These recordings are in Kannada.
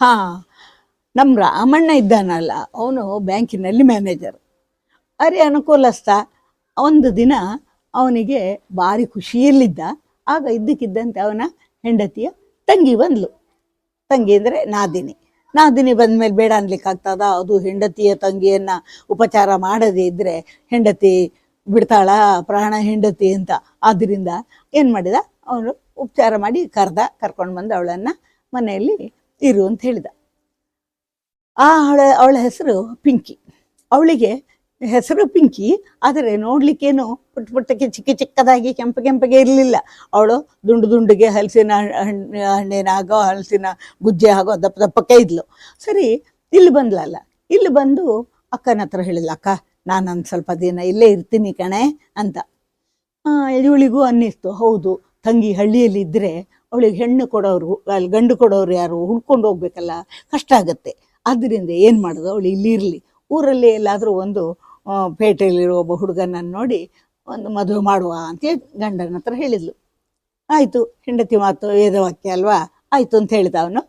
ಹಾ. ನಮ್ಮ ರಾಮಣ್ಣ ಇದ್ದಾನಲ್ಲ, ಅವನು ಬ್ಯಾಂಕಿನಲ್ಲಿ ಮ್ಯಾನೇಜರ್. ಅರೆ ಅನುಕೂಲಸ್ಥ ಒಂದು ದಿನ ಅವನಿಗೆ ಭಾರಿ ಖುಷಿಯಲ್ಲಿದ್ದ, ಆಗ ಇದ್ದಕ್ಕಿದ್ದಂತೆ ಅವನ ಹೆಂಡತಿಯ ತಂಗಿ ಬಂದ್ಲು. ತಂಗಿ ಅಂದರೆ ನಾದಿನಿ. ನಾದಿನಿ ಬಂದ್ಮೇಲೆ ಬೇಡ ಅನ್ಲಿಕ್ಕಾಗ್ತದ, ಅದು ಹೆಂಡತಿಯ ತಂಗಿಯನ್ನ ಉಪಚಾರ ಮಾಡದೇ ಇದ್ರೆ ಹೆಂಡತಿ ಬಿಡ್ತಾಳ, ಪ್ರಾಣ ಹೆಂಡತಿ ಅಂತ. ಆದ್ದರಿಂದ ಏನು ಮಾಡಿದ? ಅವನು ಉಪಚಾರ ಮಾಡಿ ಕರ್ದ, ಕರ್ಕೊಂಡು ಬಂದು ಅವಳನ್ನ ಮನೆಯಲ್ಲಿ ಇರು ಅಂತ ಹೇಳಿದ. ಆ ಅವಳ ಅವಳ ಹೆಸರು ಪಿಂಕಿ. ಅವಳಿಗೆ ಹೆಸರು ಪಿಂಕಿ, ಆದರೆ ನೋಡ್ಲಿಕ್ಕೇನು ಪುಟ್ಟ ಪುಟ್ಟಕ್ಕೆ ಚಿಕ್ಕ ಚಿಕ್ಕದಾಗಿ ಕೆಂಪ ಕೆಂಪಗೆ ಇರಲಿಲ್ಲ. ಅವಳು ದುಂಡು ದುಂಡಿಗೆ ಹಲಸಿನ ಹಣ್ಣು ಹಣ್ಣಿನ ಆಗೋ, ಹಲಸಿನ ಗುಜ್ಜೆ ಆಗೋ ದಪ್ಪ ದಪ್ಪಕ್ಕೆ ಇದ್ಲು. ಸರಿ, ಇಲ್ಲಿ ಬಂದ್ಲಲ್ಲ ಇಲ್ಲಿ ಬಂದು ಅಕ್ಕನ ಹತ್ರ ಹೇಳಿಲ್ಲ ಅಕ್ಕ, ನಾನೊಂದು ಸ್ವಲ್ಪ ದಿನ ಇಲ್ಲೇ ಇರ್ತೀನಿ ಕಣೆ ಅಂತ. ಇವಳಿಗೂ ಅನ್ನಿಸ್ತು. ಹೌದು, ತಂಗಿ ಹಳ್ಳಿಯಲ್ಲಿ ಇದ್ದರೆ ಅವಳಿಗೆ ಹೆಣ್ಣು ಕೊಡೋರು, ಅಲ್ಲಿ ಗಂಡು ಕೊಡೋರು ಯಾರು ಹುಡ್ಕೊಂಡು ಹೋಗ್ಬೇಕಲ್ಲ, ಕಷ್ಟ ಆಗುತ್ತೆ. ಆದ್ದರಿಂದ ಏನು ಮಾಡೋದು? ಅವಳು ಇಲ್ಲಿ ಇರಲಿ. ಊರಲ್ಲಿ ಎಲ್ಲಾದರೂ ಒಂದು ಪೇಟೆಯಲ್ಲಿರೋ ಒಬ್ಬ ಹುಡುಗನನ್ನು ನೋಡಿ ಒಂದು ಮದುವೆ ಮಾಡುವ ಅಂತೇಳಿ ಗಂಡನ ಹತ್ರ ಹೇಳಿದ್ಲು. ಆಯಿತು, ಹೆಂಡತಿ ಮಾತು ವೇದವಾಕ್ಯ ಅಲ್ವಾ? ಆಯಿತು ಅಂತ ಹೇಳಿದ ಅವನು.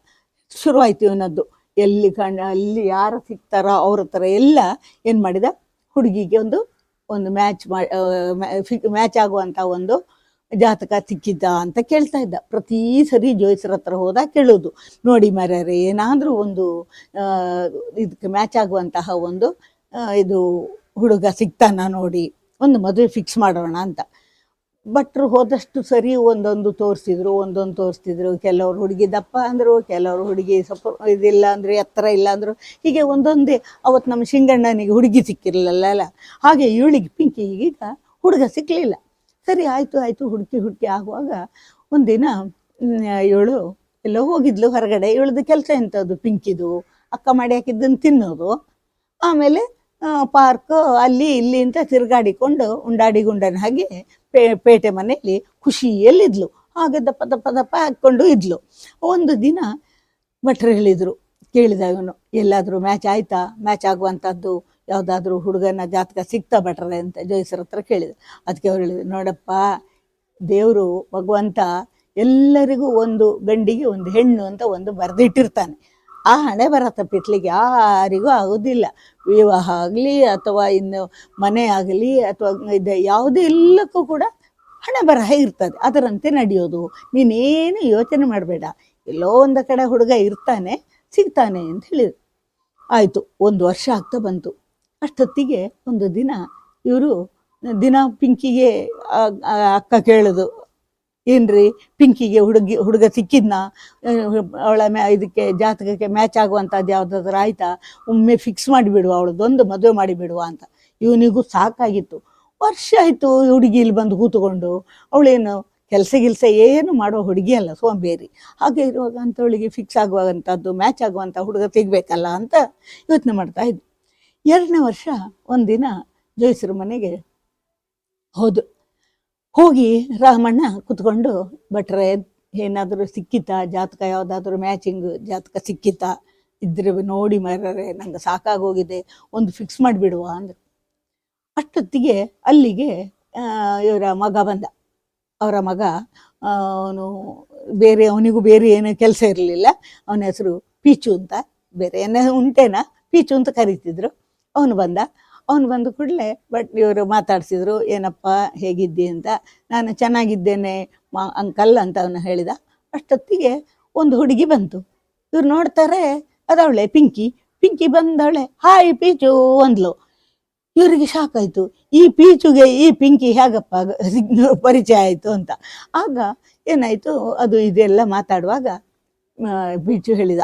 ಶುರುವಾಯಿತು ಇವನದ್ದು. ಎಲ್ಲಿ ಕಂಡ ಅಲ್ಲಿ ಯಾರು ಸಿಗ್ತಾರೋ ಅವ್ರ ಹತ್ರ ಎಲ್ಲ ಏನು ಮಾಡಿದ? ಹುಡುಗಿಗೆ ಒಂದು ಒಂದು ಮ್ಯಾಚ್ ಮ್ಯಾಚ್ ಆಗುವಂಥ ಒಂದು ಜಾತಕ ಸಿಕ್ಕಿದ್ದ ಅಂತ ಕೇಳ್ತಾ ಇದ್ದ. ಪ್ರತಿ ಸರಿ ಜೋಯಿಸರ ಹತ್ರ ಹೋದಾಗ ಕೇಳೋದು. ನೋಡಿ ಮರ್ಯಾರೆ ಏನಾದರೂ ಒಂದು ಇದಕ್ಕೆ ಮ್ಯಾಚ್ ಆಗುವಂತಹ ಒಂದು ಇದು ಹುಡುಗ ಸಿಗ್ತಾನ ನೋಡಿ, ಒಂದು ಮದುವೆ ಫಿಕ್ಸ್ ಮಾಡೋಣ ಅಂತ. ಭಟ್ರು ಹೋದಷ್ಟು ಸರಿ ಒಂದೊಂದು ತೋರಿಸಿದ್ರು, ಒಂದೊಂದು ತೋರಿಸ್ತಿದ್ರು ಕೆಲವರು ಹುಡುಗಿ ದಪ್ಪ ಅಂದರು, ಕೆಲವರು ಹುಡುಗಿ ಸ್ವಲ್ಪ ಇದಿಲ್ಲ ಅಂದರೆ, ಎತ್ತರ ಇಲ್ಲ ಅಂದರು. ಹೀಗೆ ಒಂದೊಂದೇ ಅವತ್ತು ನಮ್ಮ ಶಿಂಗಣ್ಣನಿಗೆ ಹುಡುಗಿ ಸಿಕ್ಕಿರಲಿಲ್ಲ ಹಾಗೆ ಇವಳಿಗೆ ಪಿಂಕಿ ಈಗ ಹುಡುಗ ಸಿಕ್ಕಲಿಲ್ಲ ಸರಿ, ಆಯಿತು ಆಯಿತು, ಹುಡುಕಿ ಹುಡುಕಿ ಆಗುವಾಗ ಒಂದಿನ ಇವಳು ಎಲ್ಲ ಹೋಗಿದ್ಲು ಹೊರಗಡೆ. ಇವಳದು ಕೆಲಸ ಎಂಥದ್ದು ಪಿಂಕಿದು. ಅಕ್ಕ ಮಾಡಿ ಹಾಕಿದ್ದನ್ನು ತಿನ್ನೋದು. ಆಮೇಲೆ ಪಾರ್ಕ್ ಅಲ್ಲಿ ಇಲ್ಲಿ ಅಂತ ತಿರುಗಾಡಿಕೊಂಡು ಉಂಡಾಡಿ ಗುಂಡನ ಹಾಗೆ ಪೇ, ಪೇಟೆ ಮನೆಯಲ್ಲಿ ಖುಷಿಯಲ್ಲಿದ್ಲು. ಹಾಗೆ ದಪ್ಪ ದಪ್ಪ ದಪ್ಪ ಹಾಕ್ಕೊಂಡು ಇದ್ಲು. ಒಂದು ದಿನ ಭಟ್ರು ಹೇಳಿದರು ಕೇಳಿದಾಗನು ಎಲ್ಲಾದರೂ ಮ್ಯಾಚ್ ಆಯ್ತಾ? ಮ್ಯಾಚ್ ಆಗುವಂಥದ್ದು ಯಾವುದಾದ್ರೂ ಹುಡುಗನ ಜಾತಕ ಸಿಗ್ತಾ ಭಟ್ರೆ ಅಂತ ಜೋಯಿಸರ ಹತ್ರ ಕೇಳಿದ. ಅದಕ್ಕೆ ಅವ್ರು ಹೇಳಿದ್ರು, ನೋಡಪ್ಪ, ದೇವರು, ಭಗವಂತ ಎಲ್ಲರಿಗೂ ಒಂದು ಗಂಡಿಗೆ ಒಂದು ಹೆಣ್ಣು ಅಂತ ಒಂದು ಬರೆದಿಟ್ಟಿರ್ತಾನೆ. ಆ ಹಣೆ ಬರ ಪಿಟ್ಲಿಗೆ ಯಾರಿಗೂ ಆಗೋದಿಲ್ಲ. ವಿವಾಹ ಆಗಲಿ ಅಥವಾ ಇನ್ನು ಮನೆ ಆಗಲಿ ಅಥವಾ ಇದು ಯಾವುದೇ ಎಲ್ಲಕ್ಕೂ ಕೂಡ ಹಣೆ ಬರಹ ಇರ್ತದೆ. ಅದರಂತೆ ನಡೆಯೋದು. ನೀನೇನು ಯೋಚನೆ ಮಾಡಬೇಡ. ಎಲ್ಲೋ ಒಂದು ಕಡೆ ಹುಡುಗ ಇರ್ತಾನೆ, ಸಿಗ್ತಾನೆ ಅಂತ ಹೇಳಿದ್ರು. ಆಯಿತು, ಒಂದು ವರ್ಷ ಆಗ್ತಾ ಬಂತು. ಅಷ್ಟೊತ್ತಿಗೆ ಒಂದು ದಿನ ಇವರು ದಿನ ಪಿಂಕಿಗೆ ಅಕ್ಕ ಕೇಳೋದು, ಏನ್ರಿ ಪಿಂಕಿಗೆ ಹುಡುಗಿ, ಹುಡುಗ ಸಿಕ್ಕಿದ್ನ? ಅವಳ ಮ್ಯಾ, ಇದಕ್ಕೆ ಜಾತಕಕ್ಕೆ ಮ್ಯಾಚ್ ಆಗುವಂಥದ್ದು ಯಾವುದಾದ್ರೂ ಆಯ್ತಾ? ಒಮ್ಮೆ ಫಿಕ್ಸ್ ಮಾಡಿಬಿಡುವ, ಅವಳದೊಂದು ಮದುವೆ ಮಾಡಿಬಿಡುವ ಅಂತ. ಇವನಿಗೂ ಸಾಕಾಗಿತ್ತು. ವರ್ಷ ಆಯಿತು ಹುಡುಗಿ ಇಲ್ಲಿ ಬಂದು ಕೂತ್ಕೊಂಡು. ಅವಳೇನು ಕೆಲಸ ಗಿಲ್ಸ ಏನು ಮಾಡೋ ಹುಡುಗಿ ಅಲ್ಲ, ಸೋಂಬೇರಿ. ಹಾಗೆ ಇರುವಾಗ ಅಂಥವಳಿಗೆ ಫಿಕ್ಸ್ ಆಗುವಂಥದ್ದು ಮ್ಯಾಚ್ ಆಗುವಂಥ ಹುಡುಗ ಸಿಗಬೇಕಲ್ಲ ಅಂತ ಯೋಚನೆ ಮಾಡ್ತಾ ಇದ್ದೆ ಎರಡನೇ ವರ್ಷ ಒಂದಿನ ಜೋಯಿಸ್ರ ಮನೆಗೆ ಹೋದು. ಹೋಗಿ ರಾಮಣ್ಣ ಕುತ್ಕೊಂಡು, ಭಟ್ರೆ, ಏನಾದರೂ ಸಿಕ್ಕಿತಾ ಜಾತಕ ಯಾವುದಾದ್ರೂ ಮ್ಯಾಚಿಂಗ್ ಜಾತಕ ಸಿಕ್ಕಿತಾ ಇದ್ರೆ ನೋಡಿ ಮರರೆ, ನಂಗೆ ಸಾಕಾಗೋಗಿದೆ, ಒಂದು ಫಿಕ್ಸ್ ಮಾಡಿಬಿಡುವ ಅಂದರು. ಅಷ್ಟೊತ್ತಿಗೆ ಅಲ್ಲಿಗೆ ಇವರ ಮಗ ಬಂದ. ಅವರ ಮಗ, ಅವನು ಬೇರೆ, ಅವನಿಗೂ ಬೇರೆ ಏನೂ ಕೆಲಸ ಇರಲಿಲ್ಲ. ಅವನ ಹೆಸರು ಪೀಚು ಅಂತ, ಬೇರೆ ಏನೋ ಉಂಟೇನಾ? ಪೀಚು ಅಂತ ಕರೀತಿದ್ರು. ಅವನು ಬಂದ. ಅವನು ಬಂದ ಕೂಡಲೇ, ಬಟ್ ಇವರು ಮಾತಾಡ್ಸಿದ್ರು, ಏನಪ್ಪ, ಹೇಗಿದ್ದಿ ಅಂತ. ನಾನು ಚೆನ್ನಾಗಿದ್ದೇನೆ, ಮಾ, ಅಂಕಲ್ ಅಂತ ಅವನು ಹೇಳಿದ. ಅಷ್ಟೊತ್ತಿಗೆ ಒಂದು ಹುಡುಗಿ ಬಂತು. ಇವ್ರು ನೋಡ್ತಾರೆ ಅದವಳೆ ಪಿಂಕಿ. ಪಿಂಕಿ ಬಂದವಳೆ, ಹಾಯ್ ಪೀಚು, ಅಂದ್ಲು. ಇವರಿಗೆ ಶಾಕ್ ಆಯಿತು. ಈ ಪೀಚುಗೆ ಈ ಪಿಂಕಿ ಹೇಗಪ್ಪ ಪರಿಚಯ ಆಯಿತು ಅಂತ. ಆಗ ಏನಾಯಿತು, ಅದು ಇದೆಲ್ಲ ಮಾತಾಡುವಾಗ ಪೀಚು ಹೇಳಿದ,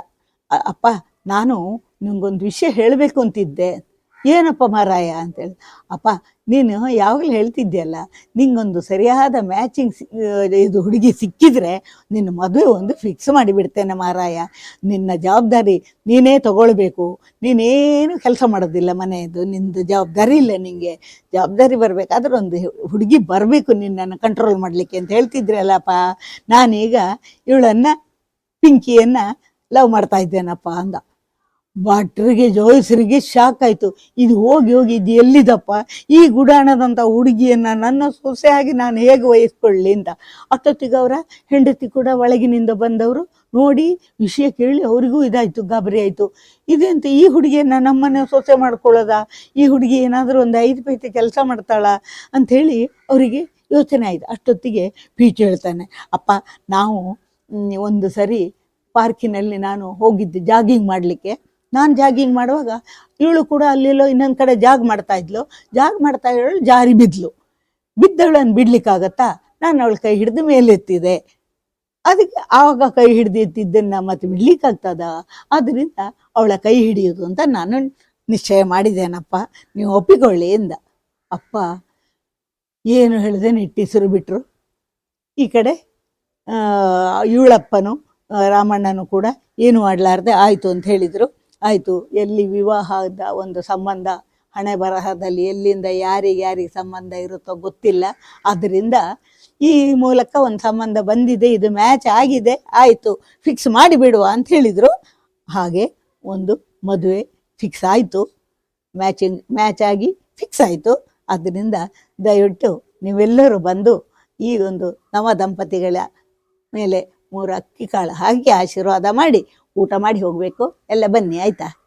"ಅ- ಅಪ್ಪ, ನಾನು ನಿಮ್ಗೊಂದು ವಿಷಯ ಹೇಳಬೇಕು ಅಂತಿದ್ದೆ. ಏನಪ್ಪ ಮಾರಾಯ ಅಂತೇಳಿ ಅಪ್ಪ, ನೀನು ಯಾವಾಗಲೂ ಹೇಳ್ತಿದ್ಯಲ್ಲ ನಿಂಗೊಂದು ಸರಿಯಾದ ಮ್ಯಾಚಿಂಗ್ ಇದು ಹುಡುಗಿ ಸಿಕ್ಕಿದ್ರೆ ನಿನ್ನ ಮದುವೆ ಒಂದು ಫಿಕ್ಸ್ ಮಾಡಿಬಿಡ್ತೇನೆ ಮಾರಾಯ. ನಿನ್ನ ಜವಾಬ್ದಾರಿ ನೀನೇ ತಗೊಳ್ಬೇಕು. ನೀನೇನು ಕೆಲಸ ಮಾಡೋದಿಲ್ಲ ಮನೆಯದು ನಿಂದು ಜವಾಬ್ದಾರಿ ಇಲ್ಲ ನಿಂಗೆ. ಜವಾಬ್ದಾರಿ ಬರಬೇಕಾದ್ರೆ ಒಂದು ಹುಡುಗಿ ಬರಬೇಕು ನಿನ್ನನ್ನು ಕಂಟ್ರೋಲ್ ಮಾಡಲಿಕ್ಕೆ ಅಂತ ಹೇಳ್ತಿದ್ರಲ್ಲಪ್ಪ. ನಾನೀಗ ಇವಳನ್ನು, ಪಿಂಕಿಯನ್ನು ಲವ್ ಮಾಡ್ತಾ ಇದ್ದೇನಪ್ಪ ಅಂದ. ಭಟ್ರಿಗೆ, ಜೋಯಿಸರಿಗೆ ಶಾಕ್ ಆಯಿತು. ಇದು ಹೋಗಿ ಹೋಗಿ, ಇದು ಎಲ್ಲಿದಪ್ಪ? ಈ ಗುಡಾಣದಂಥ ಹುಡುಗಿಯನ್ನ ನನ್ನ ಸೊಸೆಯಾಗಿ ನಾನು ಹೇಗೆ ವಹಿಸ್ಕೊಳ್ಳಿ ಅಂತ. ಅಷ್ಟೊತ್ತಿಗೆ ಅವರ ಹೆಂಡತಿ ಕೂಡ ಒಳಗಿನಿಂದ ಬಂದವರು ನೋಡಿ ವಿಷಯ ಕೇಳಿ ಅವರಿಗೂ ಇದಾಯ್ತು, ಗಾಬರಿ ಆಯಿತು. ಇದೆಂತ ಈ ಹುಡುಗಿಯನ್ನ ನಮ್ಮನೆ ಸೊಸೆ ಮಾಡ್ಕೊಳ್ಳೋದಾ? ಈ ಹುಡುಗಿ ಏನಾದರೂ ಒಂದು ಐದು ಪೈತೆ ಕೆಲಸ ಮಾಡ್ತಾಳ? ಅಂಥೇಳಿ ಅವರಿಗೆ ಯೋಚನೆ ಆಯ್ತು. ಅಷ್ಟೊತ್ತಿಗೆ ಪೀಚ್ ಹೇಳ್ತಾನೆ, ಅಪ್ಪ, ನಾವು ಒಂದು ಸರಿ ಪಾರ್ಕಿನಲ್ಲಿ ನಾನು ಹೋಗಿದ್ದೆ ಜಾಗಿಂಗ್ ಮಾಡಲಿಕ್ಕೆ ನಾನು ಜಾಗಿಂಗ್ ಮಾಡುವಾಗ ಇವಳು ಕೂಡ ಅಲ್ಲಿಲ್ಲೋ ಇನ್ನೊಂದು ಕಡೆ ಜಾಗ್ ಮಾಡ್ತಾ ಇದ್ಲು. ಜಾಗ್ ಮಾಡ್ತಾ ಇರೋಳು ಜಾರಿ ಬಿದ್ಲು. ಬಿದ್ದವಳನ್ನು ಬಿಡ್ಲಿಕ್ಕಾಗತ್ತಾ? ನಾನು ಅವಳ ಕೈ ಹಿಡಿದು ಮೇಲೆತ್ತಿದೆ. ಅದಕ್ಕೆ ಆವಾಗ ಕೈ ಹಿಡಿದಿದ್ದನ್ನು ಮತ್ತೆ ಬಿಡ್ಲಿಕ್ಕಾಗ್ತದ? ಆದ್ದರಿಂದ ಅವಳ ಕೈ ಹಿಡಿಯೋದು ಅಂತ ನಾನು ನಿಶ್ಚಯ ಮಾಡಿದ್ದೇನಪ್ಪ. ನೀವು ಒಪ್ಪಿಕೊಳ್ಳಿ ಎಂದ. ಅಪ್ಪ, ಏನು ಹೇಳಿದೆ ನಿಟ್ಟಿಸಿರು ಬಿಟ್ರು. ಈ ಕಡೆ ಇವಳಪ್ಪನು ರಾಮಣ್ಣನು ಕೂಡ ಏನು ಮಾಡಲಾರ್ದೆ ಆಯಿತು ಅಂತ ಹೇಳಿದರು. ಆಯಿತು, ಎಲ್ಲಿ ವಿವಾಹದ ಒಂದು ಸಂಬಂಧ, ಹಣೆ ಬರಹದಲ್ಲಿ ಎಲ್ಲಿಂದ ಯಾರಿಗೆ ಯಾರಿಗೆ ಸಂಬಂಧ ಇರುತ್ತೋ ಗೊತ್ತಿಲ್ಲ. ಆದ್ದರಿಂದ ಈ ಮೂಲಕ ಒಂದು ಸಂಬಂಧ ಬಂದಿದೆ, ಇದು ಮ್ಯಾಚ್ ಆಗಿದೆ, ಆಯಿತು ಫಿಕ್ಸ್ ಮಾಡಿಬಿಡುವ ಅಂತ ಹೇಳಿದರು. ಹಾಗೆ ಒಂದು ಮದುವೆ ಫಿಕ್ಸ್ ಆಯಿತು. ಮ್ಯಾಚಿಂಗ್ ಮ್ಯಾಚ್ ಆಗಿ ಫಿಕ್ಸ್ ಆಯಿತು. ಆದ್ದರಿಂದ ದಯವಿಟ್ಟು ನೀವೆಲ್ಲರೂ ಬಂದು ಈ ಒಂದು ನವ ದಂಪತಿಗಳ ಮೇಲೆ ಮೂರು ಅಕ್ಕಿ ಕಾಳು ಹಾಕಿ ಆಶೀರ್ವಾದ ಮಾಡಿ ಊಟ ಮಾಡಿ ಹೋಗಬೇಕು. ಎಲ್ಲ ಬನ್ನಿ ಆಯಿತಾ?